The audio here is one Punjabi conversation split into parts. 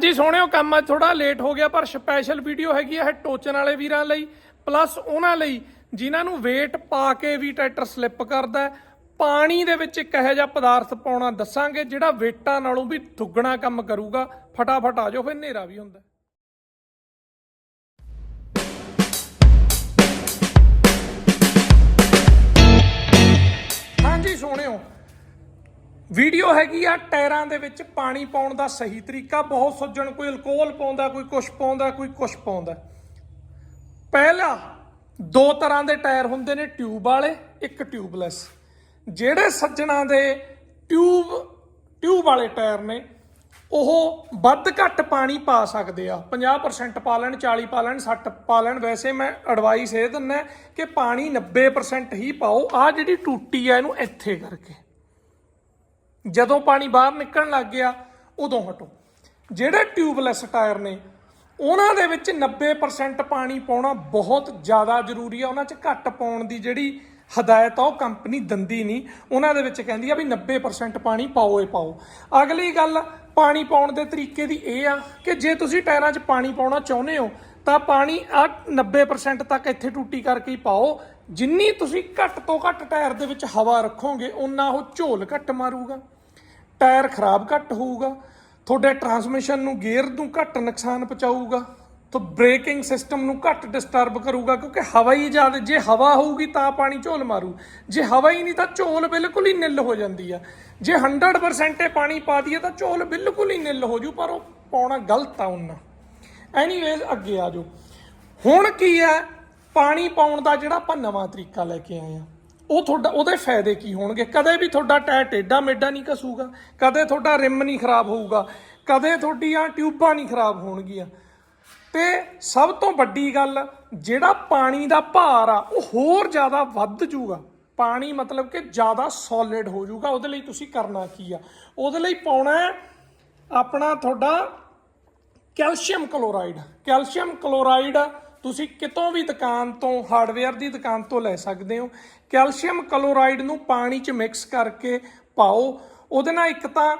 ਹਾਂਜੀ, ਸੋਹਣਿਓ, ਕੰਮ ਅੱਜ ਥੋੜਾ ਲੇਟ ਹੋ ਗਿਆ, ਪਰ ਸਪੈਸ਼ਲ ਵੀਡੀਓ ਹੈਗੀ ਆ ਇਹ ਟੋਚਨ ਵਾਲੇ ਵੀਰਾਂ ਲਈ ਪਲੱਸ ਉਹਨਾਂ ਲਈ ਜਿਨ੍ਹਾਂ ਨੂੰ weight ਪਾ ਕੇ ਵੀ ਟਰੈਕਟਰ ਸਲਿੱਪ ਕਰਦਾ ਪਾਣੀ ਦੇ ਵਿੱਚ ਇੱਕ ਇਹੋ ਜਿਹਾ ਪਦਾਰਥ ਪਾਉਣਾ ਦੱਸਾਂਗੇ, ਜਿਹੜਾ ਵੇਟਾਂ ਨਾਲੋਂ ਵੀ ਦੁੱਗਣਾ ਕੰਮ ਕਰੂਗਾ। ਫਟਾਫਟ ਆ ਜਾਓ, ਫਿਰ ਹਨੇਰਾ ਵੀ ਹੁੰਦਾ। ਵੀਡੀਓ ਹੈਗੀ ਆ ਟਾਇਰਾਂ ਦੇ ਵਿੱਚ ਪਾਣੀ ਪਾਉਣ ਦਾ ਸਹੀ ਤਰੀਕਾ, ਬਹੁਤ ਸੱਜਣ, ਕੋਈ ਅਲਕੋਹਲ ਪਾਉਂਦਾ, ਕੋਈ ਕੁਛ ਪਾਉਂਦਾ, ਕੋਈ ਕੁਛ ਪਾਉਂਦਾ। ਪਹਿਲਾ, ਦੋ ਤਰ੍ਹਾਂ ਦੇ ਟਾਇਰ ਹੁੰਦੇ ਨੇ, ਟਿਊਬ ਵਾਲੇ, ਇੱਕ ਟਿਊਬਲੈਸ। ਜਿਹੜੇ ਸੱਜਣਾ ਦੇ ਟਿਊਬ ਟਿਊਬ ਵਾਲੇ ਟਾਇਰ ਨੇ, ਉਹ ਵੱਧ ਘੱਟ ਪਾਣੀ ਪਾ ਸਕਦੇ ਆ। 50% ਪਾ ਲੈਣ 40 ਪਾ ਲੈਣ 60 ਪਾ ਲੈਣ। ਵੈਸੇ ਮੈਂ ਐਡਵਾਈਸ ਇਹ ਦਿੰਦਾ ਕਿ ਪਾਣੀ 90% ਹੀ ਪਾਓ। ਆ ਜਿਹੜੀ ਟੂਟੀ ਆ, ਇਹਨੂੰ ਇੱਥੇ ਕਰਕੇ। ਜਦੋਂ ਪਾਣੀ ਬਾਹਰ ਨਿਕਲਣ ਲੱਗ ਗਿਆ, ਉਦੋਂ ਹਟੋ। ਜਿਹੜੇ ਟਿਊਬਲੈਸ ਟਾਇਰ ਨੇ, ਉਹਨਾਂ ਦੇ ਵਿੱਚ 90% ਪਾਣੀ ਪਾਉਣਾ ਬਹੁਤ ਜ਼ਿਆਦਾ ਜ਼ਰੂਰੀ ਆ। ਉਹਨਾਂ 'ਚ ਘੱਟ ਪਾਉਣ ਦੀ ਜਿਹੜੀ ਹਦਾਇਤ ਆ, ਉਹ ਕੰਪਨੀ ਦਿੰਦੀ ਨਹੀਂ। ਉਹਨਾਂ ਦੇ ਵਿੱਚ ਕਹਿੰਦੀ ਆ ਵੀ 90% ਪਾਣੀ ਪਾਓ ਹੀ ਪਾਓ। ਅਗਲੀ ਗੱਲ ਪਾਣੀ ਪਾਉਣ ਦੇ ਤਰੀਕੇ ਦੀ ਇਹ ਆ ਕਿ ਜੇ ਤੁਸੀਂ ਟਾਇਰਾਂ 'ਚ ਪਾਣੀ ਪਾਉਣਾ ਚਾਹੁੰਦੇ ਹੋ, ਤਾਂ ਪਾਣੀ ਆ 90% ਤੱਕ ਇੱਥੇ ਟੂਟੀ ਕਰਕੇ ਹੀ ਪਾਓ। ਜਿੰਨੀ ਤੁਸੀਂ ਘੱਟ ਤੋਂ ਘੱਟ ਟਾਇਰ ਦੇ ਵਿੱਚ ਹਵਾ ਰੱਖੋਗੇ ਉਨਾ ਉਹ ਝੋਲ ਘੱਟ ਮਾਰੂਗਾ, ਟਾਇਰ ਖਰਾਬ ਘੱਟ ਹੋਊਗਾ, ਤੁਹਾਡੇ ਟਰਾਂਸਮਿਸ਼ਨ ਨੂੰ ਗੇਅਰ ਨੂੰ ਘੱਟ ਨੁਕਸਾਨ ਪਹੁੰਚਾਊਗਾ, ਤਾਂ ਬ੍ਰੇਕਿੰਗ ਸਿਸਟਮ ਨੂੰ ਘੱਟ ਡਿਸਟਰਬ ਕਰੂਗਾ, ਕਿਉਂਕਿ ਹਵਾ ਹੀ ਜ਼ਿਆਦਾ, ਜੇ ਹਵਾ ਹੋਊਗੀ ਤਾਂ ਪਾਣੀ ਝੋਲ ਮਾਰੂ, ਜੇ ਹਵਾ ਹੀ ਨਹੀਂ ਤਾਂ ਝੋਲ ਬਿਲਕੁਲ ਹੀ ਨਿੱਲ ਹੋ ਜਾਂਦੀ ਆ। ਜੇ 100% ਇਹ ਪਾਣੀ ਪਾ ਦਈਏ ਤਾਂ ਝੋਲ ਬਿਲਕੁਲ ਹੀ ਨਿੱਲ ਹੋ ਜੂ, ਪਰ ਉਹ ਪਾਉਣਾ ਗਲਤ ਆ ਉਹਨਾਂ ਐਨੀਵੇਜ਼ ਅੱਗੇ ਆ ਜਾਓ। ਹੁਣ ਕੀ ਹੈ? ਪਾਣੀ ਪਾਉਣ ਦਾ ਜਿਹੜਾ ਆਪਾਂ ਨਵਾਂ ਤਰੀਕਾ ਲੈ ਕੇ ਆਏ ਆ, ਉਹ ਤੁਹਾਡਾ, ਉਹਦੇ ਫਾਇਦੇ ਕੀ ਹੋਣਗੇ? ਕਦੇ ਵੀ ਤੁਹਾਡਾ ਟਾਇਰ ਟੇਡਾ ਮੇਡਾ ਨਹੀਂ ਘਸੂਗਾ, ਕਦੇ ਤੁਹਾਡਾ ਰਿਮ ਨਹੀਂ ਖਰਾਬ ਹੋਊਗਾ, ਕਦੇ ਤੁਹਾਡੀਆਂ ਟਿਊਬਾਂ ਨਹੀਂ ਖਰਾਬ ਹੋਣਗੀਆਂ। ਤੇ ਸਭ ਤੋਂ ਵੱਡੀ ਗੱਲ, ਜਿਹੜਾ ਪਾਣੀ ਦਾ ਭਾਰ ਆ, ਉਹ ਹੋਰ ਜ਼ਿਆਦਾ ਵੱਧ ਜੂਗਾ ਪਾਣੀ ਮਤਲਬ ਕਿ ਜ਼ਿਆਦਾ ਸੋਲਿਡ ਹੋ ਜਾਊਗਾ, ਉਹਦੇ ਲਈ ਤੁਸੀਂ ਕਰਨਾ ਕੀ ਆ? ਉਹਦੇ ਲਈ ਪਾਉਣਾ ਆਪਣਾ ਤੁਹਾਡਾ ਕੈਲਸ਼ੀਅਮ ਕਲੋਰਾਈਡ। ਕੈਲਸ਼ੀਅਮ ਕਲੋਰਾਈਡ ਤੁਸੀਂ ਕਿਤੋਂ ਵੀ ਦੁਕਾਨ ਤੋਂ ਹਾਰਡਵੇਅਰ ਦੀ ਦੁਕਾਨ ਤੋਂ ਲੈ ਸਕਦੇ ਹੋ। ਕੈਲਸ਼ੀਅਮ ਕਲੋਰਾਈਡ ਨੂੰ ਪਾਣੀ 'ਚ ਮਿਕਸ ਕਰਕੇ ਪਾਓ। ਉਹਦੇ ਨਾਲ ਇੱਕ ਤਾਂ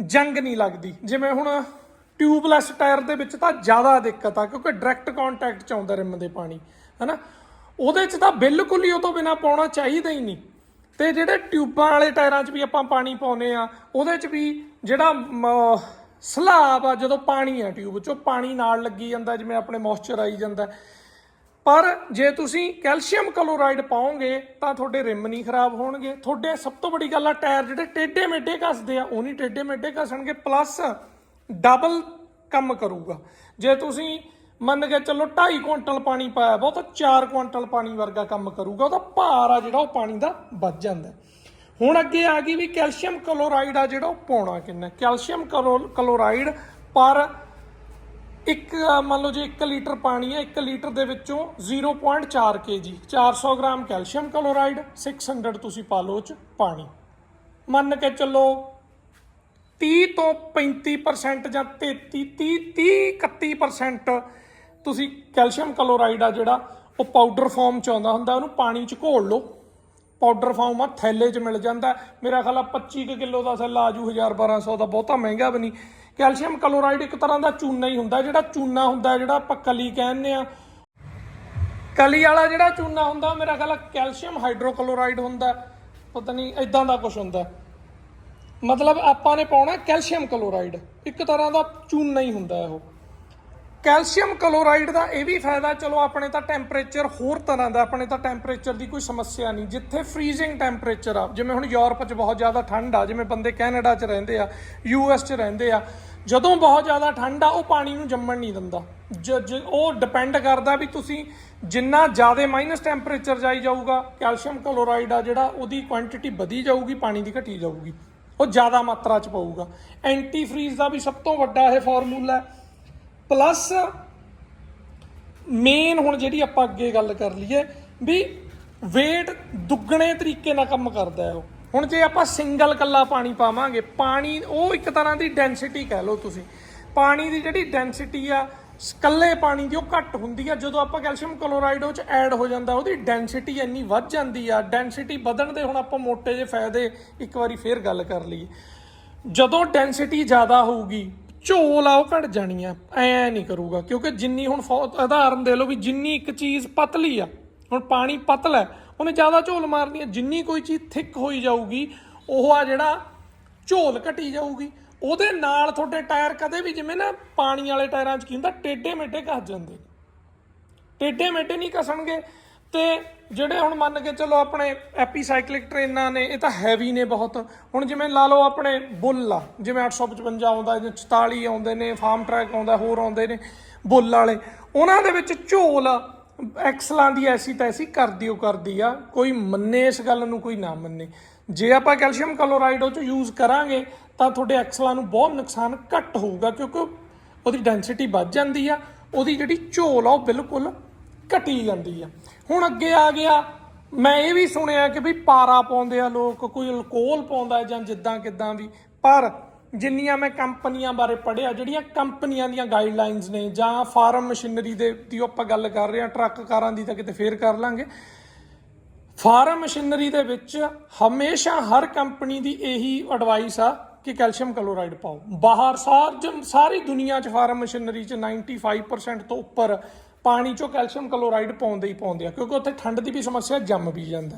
ਜੰਗ ਨਹੀਂ ਲੱਗਦੀ। ਜਿਵੇਂ ਹੁਣ ਟਿਊਬਲੈਸ ਟਾਇਰ ਦੇ ਵਿੱਚ ਤਾਂ ਜ਼ਿਆਦਾ ਦਿੱਕਤ ਆ ਕਿਉਂਕਿ ਡਾਇਰੈਕਟ ਕੰਟੈਕਟ 'ਚ ਆਉਂਦਾ ਰਿਮ ਦੇ ਪਾਣੀ ਹੈਨਾ? ਉਹਦੇ 'ਚ ਤਾਂ ਬਿਲਕੁਲ ਹੀ ਉਹ ਤੋਂ ਬਿਨਾ ਪਾਉਣਾ ਚਾਹੀਦਾ ਹੀ ਨਹੀਂ। ਤੇ ਜਿਹੜੇ ਟਿਊਬਾਂ ਵਾਲੇ ਟਾਇਰਾਂ 'ਚ ਵੀ ਆਪਾਂ ਪਾਣੀ ਪਾਉਨੇ ਆ ਉਹਦੇ 'ਚ ਵੀ ਜਿਹੜਾ ਮ, ਸਲਾਬ ਆ ਜਦੋਂ ਪਾਣੀ ਆ ਟਿਊਬ 'ਚੋਂ, ਪਾਣੀ ਨਾਲ ਲੱਗੀ ਜਾਂਦਾ, ਜਿਵੇਂ ਆਪਣੇ ਮੋਇਸਚਰ ਆਈ ਜਾਂਦਾ। ਪਰ ਜੇ ਤੁਸੀਂ ਕੈਲਸ਼ੀਅਮ ਕਲੋਰਾਈਡ ਪਾਓਗੇ, ਤਾਂ ਤੁਹਾਡੇ ਰਿਮ ਨਹੀਂ ਖਰਾਬ ਹੋਣਗੇ। ਤੁਹਾਡੇ ਸਭ ਤੋਂ ਵੱਡੀ ਗੱਲ ਆ, ਟਾਇਰ ਜਿਹੜੇ ਟੇਢੇ ਮੇਢੇ ਘਸਦੇ ਆ, ਉਹ ਨਹੀਂ ਟੇਢੇ ਮੇਢੇ ਘਸਣਗੇ ਪਲੱਸ ਡਬਲ ਕੰਮ ਕਰੂਗਾ। ਜੇ ਤੁਸੀਂ ਮੰਨ ਕੇ ਚੱਲੋ 2.5 ਕੁਇੰਟਲ ਪਾਣੀ ਪਾਇਆ ਬਹੁਤ 4 ਕੁਇੰਟਲ ਪਾਣੀ ਵਰਗਾ ਕੰਮ ਕਰੂਗਾ, ਉਹਦਾ ਭਾਰ ਆ ਜਿਹੜਾ, ਉਹ ਪਾਣੀ ਦਾ ਵੱਧ ਜਾਂਦਾ। ਹੁਣ ਅੱਗੇ ਆ ਗਈ ਵੀ ਕੈਲਸ਼ੀਅਮ ਕਲੋਰਾਈਡ ਆ ਜਿਹੜਾ ਉਹ ਪਾਉਣਾ ਕਿੰਨਾ ਕੈਲਸ਼ੀਅਮ ਕਲੋ- ਕਲੋਰਾਈਡ ਪਰ ਇੱਕ, ਮੰਨ ਲਓ ਜੇ 1 ਲੀਟਰ ਪਾਣੀ ਹੈ 1 ਲੀਟਰ ਦੇ ਵਿੱਚੋਂ 0.4 kg 400 ਗ੍ਰਾਮ ਕੈਲਸ਼ੀਅਮ ਕਲੋਰਾਈਡ 600 ਤੁਸੀਂ ਪਾ ਲਓ ਚ ਪਾਣੀ। ਮੰਨ ਕੇ ਚੱਲੋ 30 ਤੋਂ 35% ਜਾਂ 33 30 30 31% ਤੁਸੀਂ ਕੈਲਸ਼ੀਅਮ ਕਲੋਰਾਈਡ ਆ ਜਿਹੜਾ, ਉਹ ਪਾਊਡਰ ਫਾਰਮ ਚ ਆਉਂਦਾ ਹੁੰਦਾ, ਉਹਨੂੰ ਪਾਣੀ ਚ ਘੋਲ ਲਓ। ਪਾਊਡਰ ਫਾਰਮ ਆ, ਥੈਲੇ 'ਚ ਮਿਲ ਜਾਂਦਾ। ਮੇਰਾ ਖਿਆਲ ਆ 25 ਕਿਲੋ ਦਾ ਥੈਲਾ ਆਜੂ 1000 1200 ਦਾ, ਬਹੁਤਾ ਮਹਿੰਗਾ ਵੀ ਨਹੀਂ। ਕੈਲਸ਼ੀਅਮ ਕਲੋਰਾਈਡ ਇੱਕ ਤਰ੍ਹਾਂ ਦਾ ਚੂਨਾ ਹੀ ਹੁੰਦਾ, ਜਿਹੜਾ ਚੂਨਾ ਹੁੰਦਾ, ਜਿਹੜਾ ਆਪਾਂ ਕਲੀ ਕਹਿੰਦੇ ਆ। ਕਲੀ ਵਾਲਾ ਜਿਹੜਾ ਚੂਨਾ ਹੁੰਦਾ, ਮੇਰਾ ਖਿਆਲ ਆ ਕੈਲਸ਼ੀਅਮ ਹਾਈਡਰੋਕਲੋਰਾਈਡ ਹੁੰਦਾ, ਪਤਾ ਨਹੀਂ ਇਦਾਂ ਦਾ ਕੁਝ ਹੁੰਦਾ। ਮਤਲਬ ਆਪਾਂ ਨੇ ਪਾਉਣਾ ਕੈਲਸ਼ੀਅਮ ਕਲੋਰਾਈਡ, ਇੱਕ ਤਰ੍ਹਾਂ ਦਾ ਚੂਨਾ ਹੀ ਹੁੰਦਾ ਉਹ ਕੈਲਸ਼ੀਅਮ ਕਲੋਰਾਈਡ ਦਾ ਇਹ ਵੀ ਫਾਇਦਾ, ਚਲੋ ਆਪਣੇ ਤਾਂ ਟੈਂਪਰੇਚਰ ਹੋਰ ਤਰ੍ਹਾਂ ਦਾ, ਆਪਣੇ ਤਾਂ ਟੈਂਪਰੇਚਰ ਦੀ ਕੋਈ ਸਮੱਸਿਆ ਨਹੀਂ। ਜਿੱਥੇ ਫ੍ਰੀਜ਼ਿੰਗ ਟੈਂਪਰੇਚਰ ਆ, ਜਿਵੇਂ ਹੁਣ ਯੂਰਪ 'ਚ ਬਹੁਤ ਜ਼ਿਆਦਾ ਠੰਡ ਆ, ਜਿਵੇਂ ਬੰਦੇ ਕੈਨੇਡਾ 'ਚ ਰਹਿੰਦੇ ਆ, ਯੂ ਯੂਐਸ 'ਚ ਰਹਿੰਦੇ ਆ, ਜਦੋਂ ਬਹੁਤ ਜ਼ਿਆਦਾ ਠੰਡ ਆ, ਉਹ ਪਾਣੀ ਨੂੰ ਜੰਮਣ ਨਹੀਂ ਦਿੰਦਾ। ਜ- ਜ- ਉਹ ਡਿਪੈਂਡ ਕਰਦਾ ਵੀ ਤੁਸੀਂ ਜਿੰਨਾ ਜ਼ਿਆਦਾ ਮਾਈਨਸ ਟੈਂਪਰੇਚਰ ਜਾਈ ਜਾਊਗਾ, ਕੈਲਸ਼ੀਅਮ ਕਲੋਰਾਈਡ ਆ ਜਿਹੜਾ, ਉਹਦੀ ਕੁਆਂਟੀਟੀ ਵਧੀ ਜਾਊਗੀ, ਪਾਣੀ ਦੀ ਘਟੀ ਜਾਊਗੀ। ਉਹ ਜ਼ਿਆਦਾ ਮਾਤਰਾ 'ਚ ਪਊਗਾ। ਐਂਟੀ ਫ੍ਰੀਜ਼ ਦਾ ਵੀ ਸਭ ਤੋਂ ਵੱਡਾ ਇਹ ਫਾਰਮੂਲਾ ਹੈ। ਪਲੱਸ ਮੇਨ ਹੁਣ ਜਿਹੜੀ ਆਪਾਂ ਅੱਗੇ ਗੱਲ ਕਰ ਲਈਏ ਵੀ weight ਦੁੱਗਣੇ ਤਰੀਕੇ ਨਾਲ ਕੰਮ ਕਰਦਾ ਹੈ ਉਹ। ਹੁਣ ਜੇ ਆਪਾਂ ਸਿੰਗਲ ਕੱਲਾ ਪਾਣੀ ਪਾਵਾਂਗੇ, ਪਾਣੀ ਉਹ ਇੱਕ ਤਰ੍ਹਾਂ ਦੀ ਡੈਂਸਿਟੀ ਕਹਿ ਲਓ ਤੁਸੀਂ। ਪਾਣੀ ਦੀ ਜਿਹੜੀ ਡੈਂਸਿਟੀ ਆ ਕੱਲੇ ਪਾਣੀ ਦੀ ਉਹ ਘੱਟ ਹੁੰਦੀ ਆ। ਜਦੋਂ ਆਪਾਂ ਕੈਲਸ਼ੀਅਮ ਕਲੋਰਾਈਡ ਉਹ ਚ ਐਡ ਹੋ ਜਾਂਦਾ, ਉਹਦੀ ਡੈਂਸਿਟੀ ਇੰਨੀ ਵੱਧ ਜਾਂਦੀ ਆ। ਡੈਂਸਿਟੀ ਵਧਣ ਦੇ ਹੁਣ ਆਪਾਂ ਮੋٹے ਜਿਹੇ ਫਾਇਦੇ ਇੱਕ ਵਾਰੀ ਫੇਰ ਗੱਲ ਕਰ ਲਈਏ। ਜਦੋਂ ਡੈਂਸਿਟੀ ਜ਼ਿਆਦਾ ਹੋਊਗੀ ਝੋਲ ਆ ਉਹ ਘਟ ਜਾਣੀ ਆ ਐ ਨਹੀਂ ਕਰੂਗਾ ਕਿਉਂਕਿ ਜਿੰਨੀ ਹੁਣ ਫੌ- ਉਦਾਹਰਨ ਦੇ ਲਓ ਵੀ ਜਿੰਨੀ ਇੱਕ ਚੀਜ਼ ਪਤਲੀ ਆ ਹੁਣ ਪਾਣੀ ਪਤਲਾ ਹੈ, ਉਹਨੇ ਜ਼ਿਆਦਾ ਝੋਲ ਮਾਰਨੀ ਹੈ ਜਿੰਨੀ ਕੋਈ ਚੀਜ਼ ਥਿੱਕ ਹੋਈ ਜਾਊਗੀ ਉਹ ਆ ਜਿਹੜਾ ਝੋਲ ਘਟੀ ਜਾਊਗੀ। ਉਹਦੇ ਨਾਲ ਤੁਹਾਡੇ ਟਾਇਰ ਕਦੇ ਵੀ ਜਿਵੇਂ ਨਾ ਪਾਣੀ ਵਾਲੇ ਟਾਇਰਾਂ 'ਚ ਕੀ ਹੁੰਦਾ ਟੇਢੇ ਮੇਢੇ ਘਸ ਜਾਂਦੇ ਨੇ। ਟੇਢੇ ਮੇਢੇ ਨਹੀਂ ਕਸਣਗੇ ਤੇ ਜਿਹੜੇ ਹੁਣ ਮੰਨ ਕੇ ਚਲੋ ਆਪਣੇ ਐਪੀਸਾਈਕਲਿਕ ਟ੍ਰੇਨਾਂ ਨੇ, ਇਹ ਤਾਂ ਹੈਵੀ ਨੇ ਬਹੁਤ। ਹੁਣ ਜਿਵੇਂ ਲਾ ਲਓ ਆਪਣੇ ਬੁੱਲ ਆ, ਜਿਵੇਂ 855 ਆਉਂਦਾ ਜਾਂ 44 ਆਉਂਦੇ ਨੇ ਫਾਰਮ ਟਰੈਕ ਆਉਂਦਾ, ਹੋਰ ਆਉਂਦੇ ਨੇ ਬੁੱਲ ਵਾਲੇ। ਉਹਨਾਂ ਦੇ ਵਿੱਚ ਝੋਲ ਐਕਸਲਾਂ ਦੀ ਐਸੀ ਤੈਸੀ ਕਰਦੀ ਉਹ ਕਰਦੀ ਆ। ਕੋਈ ਮੰਨੇ ਇਸ ਗੱਲ ਨੂੰ, ਕੋਈ ਨਾ ਮੰਨੇ। ਜੇ ਆਪਾਂ ਕੈਲਸ਼ੀਅਮ ਕਲੋਰਾਈਡ ਉਹ ਚ ਯੂਜ਼ ਕਰਾਂਗੇ, ਤਾਂ ਤੁਹਾਡੇ ਐਕਸਲਾਂ ਨੂੰ ਬਹੁਤ ਨੁਕਸਾਨ ਘੱਟ ਹੋਊਗਾ, ਕਿਉਂਕਿ ਉਹਦੀ ਡੈਂਸਿਟੀ ਵੱਧ ਜਾਂਦੀ ਆ, ਉਹਦੀ ਜਿਹੜੀ ਝੋਲ ਆ, ਉਹ ਬਿਲਕੁਲ ਘਟੀ ਜਾਂਦੀ ਆ। ਹੁਣ ਅੱਗੇ ਆ ਗਿਆ, ਮੈਂ ਇਹ ਵੀ ਸੁਣਿਆ ਕਿ ਵੀ ਪਾਰਾ ਪਾਉਂਦੇ ਆ ਲੋਕ, ਕੋਈ ਅਲਕੋਹਲ ਪਾਉਂਦਾ ਜਾਂ ਜਿੱਦਾਂ ਕਿਦਾਂ ਵੀ। ਪਰ ਜਿੰਨੀਆਂ ਮੈਂ ਕੰਪਨੀਆਂ ਬਾਰੇ ਪੜ੍ਹਿਆ, ਜਿਹੜੀਆਂ ਕੰਪਨੀਆਂ ਦੀਆਂ ਗਾਈਡਲਾਈਨਸ ਨੇ, ਜਾਂ ਫਾਰਮ ਮਸ਼ੀਨਰੀ ਦੇ ਦੀ ਆਪਾਂ ਗੱਲ ਕਰ ਰਹੇ ਹਾਂ ਟਰੱਕ ਕਾਰਾਂ ਦੀ ਤਾਂ ਕਿਤੇ ਫੇਰ ਕਰ ਲਾਂਗੇ। ਫਾਰਮ ਮਸ਼ੀਨਰੀ ਦੇ ਵਿੱਚ ਹਮੇਸ਼ਾ ਹਰ ਕੰਪਨੀ ਦੀ ਇਹੀ ਐਡਵਾਈਸ ਆ ਕਿ ਕੈਲਸ਼ੀਅਮ ਕਲੋਰਾਈਡ ਪਾਓ। ਬਾਹਰ ਸਾਰ ਜ- ਸਾਰੀ ਦੁਨੀਆ 'ਚ ਫਾਰਮ ਮਸ਼ੀਨਰੀ 'ਚ 95% ਤੋਂ ਉੱਪਰ ਪਾਣੀ 'ਚੋਂ ਕੈਲਸ਼ੀਅਮ ਕਲੋਰਾਈਡ ਪਾਉਂਦੇ ਹੀ ਪਾਉਂਦੇ ਆ, ਕਿਉਂਕਿ ਉੱਥੇ ਠੰਡ ਦੀ ਵੀ ਸਮੱਸਿਆ ਜੰਮ ਵੀ ਜਾਂਦਾ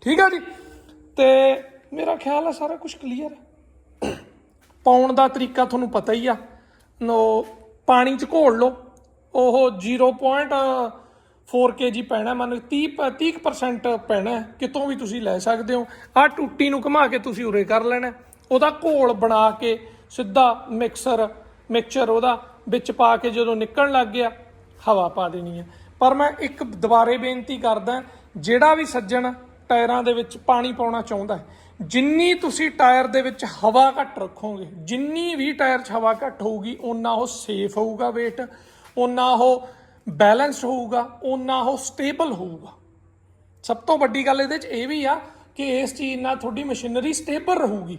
ਠੀਕ ਆ ਜੀ? ਤੇ ਮੇਰਾ ਖਿਆਲ ਆ ਸਾਰਾ ਕੁਝ ਕਲੀਅਰ ਹੈ ਪਾਉਣ ਦਾ ਤਰੀਕਾ ਤੁਹਾਨੂੰ ਪਤਾ ਹੀ ਆ। ਨੋ, ਪਾਣੀ 'ਚ ਘੋਲ ਲਓ। ਉਹ 0.4 kg ਪੈਣਾ, ਮੰਨ 30 ਪ- 30% ਪੈਣਾ ਕਿਤੋਂ ਵੀ ਤੁਸੀਂ ਲੈ ਸਕਦੇ ਹੋ। ਆ ਟੁੱਟੀ ਨੂੰ ਘੁਮਾ ਕੇ ਤੁਸੀਂ ਉਰੇ ਕਰ ਲੈਣਾ ਉਹਦਾ ਘੋਲ ਬਣਾ ਕੇ ਸਿੱਧਾ ਮਿਕਸਰ ਮਿਕਸਚਰ ਉਹਦਾ ਵਿੱਚ ਪਾ ਕੇ ਜਦੋਂ ਨਿਕਲਣ ਲੱਗ ਗਿਆ ਹਵਾ ਪਾ ਦੇਣੀ ਹੈ ਪਰ ਮੈਂ ਇੱਕ ਦੁਬਾਰੇ ਬੇਨਤੀ ਕਰਦਾ, ਜਿਹੜਾ ਵੀ ਸੱਜਣ ਟਾਇਰਾਂ ਦੇ ਵਿੱਚ ਪਾਣੀ ਪਾਉਣਾ ਚਾਹੁੰਦਾ ਹੈ, ਜਿੰਨੀ ਤੁਸੀਂ ਟਾਇਰ ਦੇ ਵਿੱਚ ਹਵਾ ਘੱਟ ਰੱਖੋਗੇ, ਜਿੰਨੀ ਵੀ ਟਾਇਰ 'ਚ ਹਵਾ ਘੱਟ ਹੋਊਗੀ ਉਨਾ ਉਹ ਸੇਫ ਹੋਊਗਾ weight, ਓਨਾ ਉਹ ਬੈਲੈਂਸਡ ਹੋਊਗਾ, ਓਨਾ ਉਹ ਸਟੇਬਲ ਹੋਊਗਾ। ਸਭ ਤੋਂ ਵੱਡੀ ਗੱਲ ਇਹਦੇ 'ਚ ਇਹ ਵੀ ਆ ਕਿ ਇਸ ਚੀਜ਼ ਨਾਲ ਤੁਹਾਡੀ ਮਸ਼ੀਨਰੀ ਸਟੇਬਲ ਰਹੂਗੀ।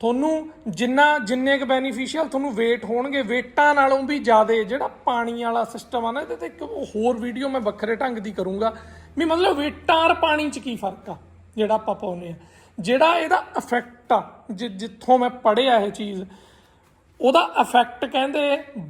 ਤੁਹਾਨੂੰ ਜਿੰਨਾ ਜਿੰਨੇ ਕੁ ਬੈਨੀਫੀਸ਼ੀਅਲ ਤੁਹਾਨੂੰ weight ਹੋਣਗੇ ਵੇਟਾਂ ਨਾਲੋਂ ਵੀ ਜ਼ਿਆਦਾ ਜਿਹੜਾ ਪਾਣੀ ਵਾਲਾ ਸਿਸਟਮ ਆ ਨਾ ਇਹਦੇ ਤੇ ਇੱਕ ਹੋਰ ਵੀਡੀਓ ਮੈਂ ਵੱਖਰੇ ਢੰਗ ਦੀ ਕਰੂੰਗਾ। ਵੀ ਮਤਲਬ ਵੇਟਾਂ ਔਰ ਪਾਣੀ 'ਚ ਕੀ ਫ਼ਰਕ ਆ ਜਿਹੜਾ ਆਪਾਂ ਪਾਉਨੇ ਆ। ਜਿਹੜਾ ਇਹਦਾ ਇਫੈਕਟ ਆ ਜਿੱਥੋਂ ਮੈਂ ਪੜ੍ਹਿਆ ਇਹ ਚੀਜ਼ ਉਹਦਾ ਇਫੈਕਟ ਕਹਿੰਦੇ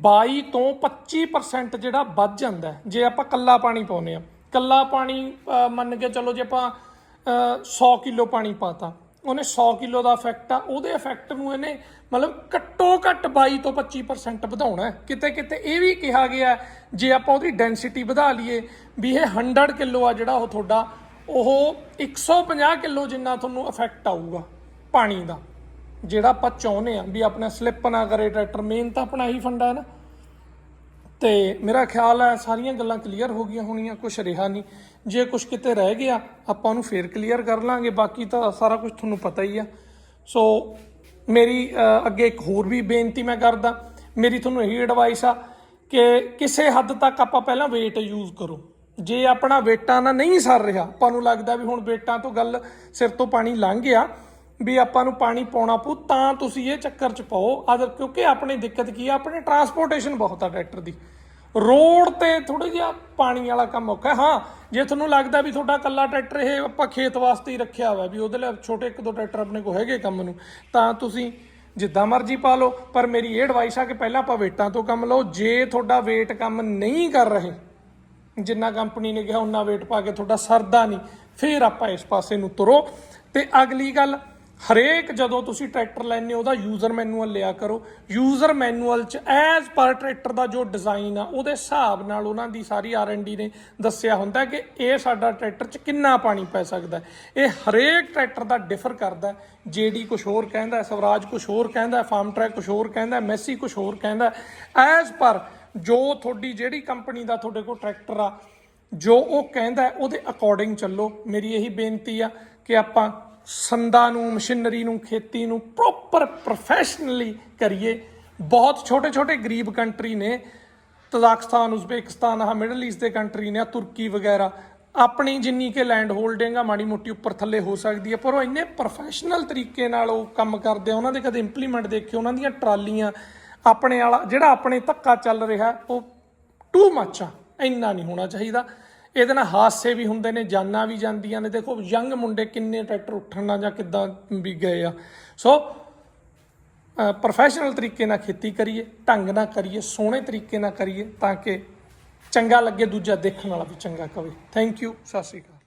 22 ਤੋਂ 25% ਜਿਹੜਾ ਵੱਧ ਜਾਂਦਾ ਜੇ ਆਪਾਂ ਕੱਲਾ ਪਾਣੀ ਪਾਉਨੇ ਆ। ਕੱਲਾ ਪਾਣੀ ਮੰਨ ਕੇ ਚੱਲੋ ਜੇ ਆਪਾਂ ਅਹ, 100 ਕਿਲੋ ਪਾਣੀ ਪਾਤਾ ਉਹਨੇ 100 ਕਿਲੋ ਦਾ ਇਫੈਕਟ ਆ, ਉਹਦੇ ਇਫੈਕਟ ਨੂੰ ਇਹਨੇ ਮਤਲਬ ਘੱਟੋ ਘੱਟ 22 ਤੋਂ 25% ਵਧਾਉਣਾ ਕਿਤੇ ਕਿਤੇ ਇਹ ਵੀ ਕਿਹਾ ਗਿਆ ਜੇ ਆਪਾਂ ਉਹਦੀ ਡੈਂਸਿਟੀ ਵਧਾ ਲਈਏ ਵੀ ਇਹ 100 ਕਿਲੋ ਆ ਜਿਹੜਾ ਉਹ ਤੁਹਾਡਾ, ਉਹ 150 ਕਿਲੋ ਜਿੰਨਾ ਤੁਹਾਨੂੰ ਇਫੈਕਟ ਆਊਗਾ ਪਾਣੀ ਦਾ, ਜਿਹੜਾ ਆਪਾਂ ਚਾਹੁੰਦੇ ਆ ਵੀ ਆਪਣਾ ਸਲਿੱਪ ਨਾ ਕਰੇ, ਟਰੈਕਟਰ ਮੇਨ ਤਾਂ ਆਪਣਾ ਹੀ ਫੰਡਾ ਹੈ ਨਾ। ਤੇ ਮੇਰਾ ਖਿਆਲ ਹੈ ਸਾਰੀਆਂ ਗੱਲਾਂ ਕਲੀਅਰ ਹੋ ਗਈਆਂ ਹੋਣੀਆਂ ਕੁਝ ਰਿਹਾ ਨਹੀਂ। ਜੇ ਕੁਝ ਕਿਤੇ ਰਹਿ ਗਿਆ, ਆਪਾਂ ਉਹਨੂੰ ਫੇਰ ਕਲੀਅਰ ਕਰ ਲਾਂਗੇ, ਬਾਕੀ ਤਾਂ ਸਾਰਾ ਕੁਝ ਤੁਹਾਨੂੰ ਪਤਾ ਹੀ ਆ। ਸੋ ਮੇਰੀ ਅੱਗੇ ਇੱਕ ਹੋਰ ਵੀ ਬੇਨਤੀ ਮੈਂ ਕਰਦਾ, ਮੇਰੀ ਤੁਹਾਨੂੰ ਇਹੀ ਐਡਵਾਈਸ ਆ ਕਿ ਕਿਸੇ ਹੱਦ ਤੱਕ ਆਪਾਂ ਪਹਿਲਾਂ weight ਯੂਜ਼ ਕਰੋ। ਜੇ ਆਪਣਾ ਵੇਟਾਂ ਨਾਲ ਨਹੀਂ ਸਰ ਰਿਹਾ, ਆਪਾਂ ਨੂੰ ਲੱਗਦਾ ਵੀ ਹੁਣ ਵੇਟਾਂ ਤੋਂ ਗੱਲ ਸਿਰ ਤੋਂ ਪਾਣੀ ਲੰਘ ਗਿਆ ਵੀ ਆਪਾਂ ਨੂੰ ਪਾਣੀ ਪਾਉਣਾ ਪਊ, ਤਾਂ ਤੁਸੀਂ ਇਹ ਚੱਕਰ ਚ ਪਾਓ। ਅਦਰ ਕਿਉਂਕਿ ਆਪਣੀ ਦਿੱਕਤ ਕੀ ਆ, ਆਪਣੇ ਟਰਾਂਸਪੋਰਟੇਸ਼ਨ ਬਹੁਤ ਆ ਟਰੈਕਟਰ ਦੀ। ਰੋਡ ਤੇ ਥੋੜਾ ਜਿਹਾ ਪਾਣੀ ਵਾਲਾ ਕੰਮ ਔਖਾ ਹਾਂ। ਜੇ ਤੁਹਾਨੂੰ ਲੱਗਦਾ ਵੀ ਤੁਹਾਡਾ ਕੱਲਾ ਟਰੈਕਟਰ ਇਹ ਆਪਾਂ ਖੇਤ ਵਾਸਤੇ ਹੀ ਰੱਖਿਆ ਹੋਇਆ, ਵੀ ਉਹਦੇ ਲਈ ਛੋਟੇ ਇੱਕ ਦੋ ਟਰੈਕਟਰ ਆਪਣੇ ਕੋਲ ਹੈਗੇ ਕੰਮ ਨੂੰ, ਤਾਂ ਤੁਸੀਂ ਜਿੱਦਾਂ ਮਰਜ਼ੀ ਪਾ ਲਓ। ਪਰ ਮੇਰੀ ਇਹ ਐਡਵਾਈਸ ਆ ਕਿ ਪਹਿਲਾਂ ਆਪਾਂ ਵੇਟਾਂ ਤੋਂ ਕੰਮ ਲਓ। ਜੇ ਤੁਹਾਡਾ weight ਕੰਮ ਨਹੀਂ ਕਰ ਰਹੇ, ਜਿੰਨਾ ਕੰਪਨੀ ਨੇ ਕਿਹਾ ਉਹਨਾਂ weight ਪਾ ਕੇ ਤੁਹਾਡਾ ਸਰਦਾ ਨਹੀਂ, ਫਿਰ ਆਪਾਂ ਇਸ ਪਾਸੇ ਨੂੰ ਤੁਰੋ। ਤੇ ਅਗਲੀ ਗੱਲ ਹਰੇਕ ਜਦੋਂ ਤੁਸੀਂ ਟਰੈਕਟਰ ਲੈਣੇ ਉਹਦਾ ਯੂਜ਼ਰ ਮੈਨੂਅਲ ਲਿਆ ਕਰੋ। ਯੂਜ਼ਰ ਮੈਨੂਅਲ ਚ ਐਜ਼ ਪਰ ਟਰੈਕਟਰ ਦਾ ਜੋ ਡਿਜ਼ਾਈਨ ਆ, ਉਹਦੇ ਹਿਸਾਬ ਨਾਲ ਉਹਨਾਂ ਦੀ ਸਾਰੀ ਆਰ&ਡੀ ਨੇ ਦੱਸਿਆ ਹੁੰਦਾ ਕਿ ਇਹ ਸਾਡਾ ਟਰੈਕਟਰ ਚ ਕਿੰਨਾ ਪਾਣੀ ਪੈ ਸਕਦਾ ਇਹ ਹਰੇਕ ਟਰੈਕਟਰ ਦਾ ਡਿਫਰ ਕਰਦਾ ਜੀਡੀ ਕੁਝ ਹੋਰ ਕਹਿੰਦਾ ਸਵਰਾਜ ਕੁਝ ਹੋਰ ਕਹਿੰਦਾ ਫਾਰਮ ਟਰੈਕ ਕੁਝ ਹੋਰ ਕਹਿੰਦਾ ਮੈਸੀ ਕੁਝ ਹੋਰ ਕਹਿੰਦਾ ਐਜ਼ ਪਰ ਜੋ ਤੁਹਾਡੀ ਜਿਹੜੀ ਕੰਪਨੀ ਦਾ ਤੁਹਾਡੇ ਕੋਲ ਟਰੈਕਟਰ ਆ, ਜੋ ਉਹ ਕਹਿੰਦਾ ਉਹਦੇ ਅਕੋਰਡਿੰਗ ਚੱਲੋ। ਮੇਰੀ ਇਹੀ ਬੇਨਤੀ ਆ ਕਿ ਆਪਾਂ ਸੰਦਾਂ ਨੂੰ, ਮਸ਼ੀਨਰੀ ਨੂੰ, ਖੇਤੀ ਨੂੰ ਪ੍ਰੋਪਰ ਪ੍ਰੋਫੈਸ਼ਨਲੀ ਕਰੀਏ। ਬਹੁਤ ਛੋਟੇ ਛੋਟੇ ਗਰੀਬ ਕੰਟਰੀ ਨੇ, ਤਜ਼ਾਕਿਸਤਾਨ, ਉਜ਼ਬੇਕਿਸਤਾਨ ਆ ਮਿਡਲ ਈਸਟ ਦੇ ਕੰਟਰੀ ਨੇ, ਆਹ ਤੁਰਕੀ ਵਗੈਰਾ। ਆਪਣੀ ਜਿੰਨੀ ਕੇ ਲੈਂਡ ਹੋਲਡਿੰਗ ਆ, ਮਾੜੀ ਮੋਟੀ ਉੱਪਰ ਥੱਲੇ ਹੋ ਸਕਦੀ ਹੈ ਪਰ ਉਹ ਇੰਨੇ ਪ੍ਰੋਫੈਸ਼ਨਲ ਤਰੀਕੇ ਨਾਲ ਉਹ ਕੰਮ ਕਰਦੇ ਆ। ਉਹਨਾਂ ਦੇ ਕਦੇ ਇੰਪਲੀਮੈਂਟ ਦੇਖੇ ਉਹਨਾਂ ਦੀਆਂ ਟਰਾਲੀਆਂ, ਆਪਣੇ ਵਾਲਾ, ਜਿਹੜਾ ਆਪਣੇ ਧੱਕਾ ਚੱਲ ਰਿਹਾ, ਉਹ ਟੂ ਮੱਚ ਆ। ਇੰਨਾ ਨਹੀਂ ਹੋਣਾ ਚਾਹੀਦਾ। ਇਹਦੇ ਨਾਲ ਹਾਦਸੇ ਵੀ ਹੁੰਦੇ ਨੇ, ਜਾਨਾਂ ਵੀ ਜਾਂਦੀਆਂ ਨੇ। ਦੇਖੋ, ਯੰਗ ਮੁੰਡੇ ਕਿੰਨੇ ਟਰੈਕਟਰ ਉੱਠਣ ਨਾਲ ਜਾਂ ਕਿੱਦਾਂ ਵੀ ਗਏ ਆ। ਸੋ ਪ੍ਰੋਫੈਸ਼ਨਲ ਤਰੀਕੇ ਨਾਲ ਖੇਤੀ ਕਰੀਏ, ਢੰਗ ਨਾਲ ਕਰੀਏ, ਸੋਹਣੇ ਤਰੀਕੇ ਨਾਲ ਕਰੀਏ ਤਾਂ ਕਿ ਚੰਗਾ ਲੱਗੇ, ਦੂਜਾ ਦੇਖਣ ਵਾਲਾ ਵੀ ਚੰਗਾ ਕਵੇ। ਥੈਂਕ ਯੂ ਸਤਿ ਸ਼੍ਰੀ ਅਕਾਲ।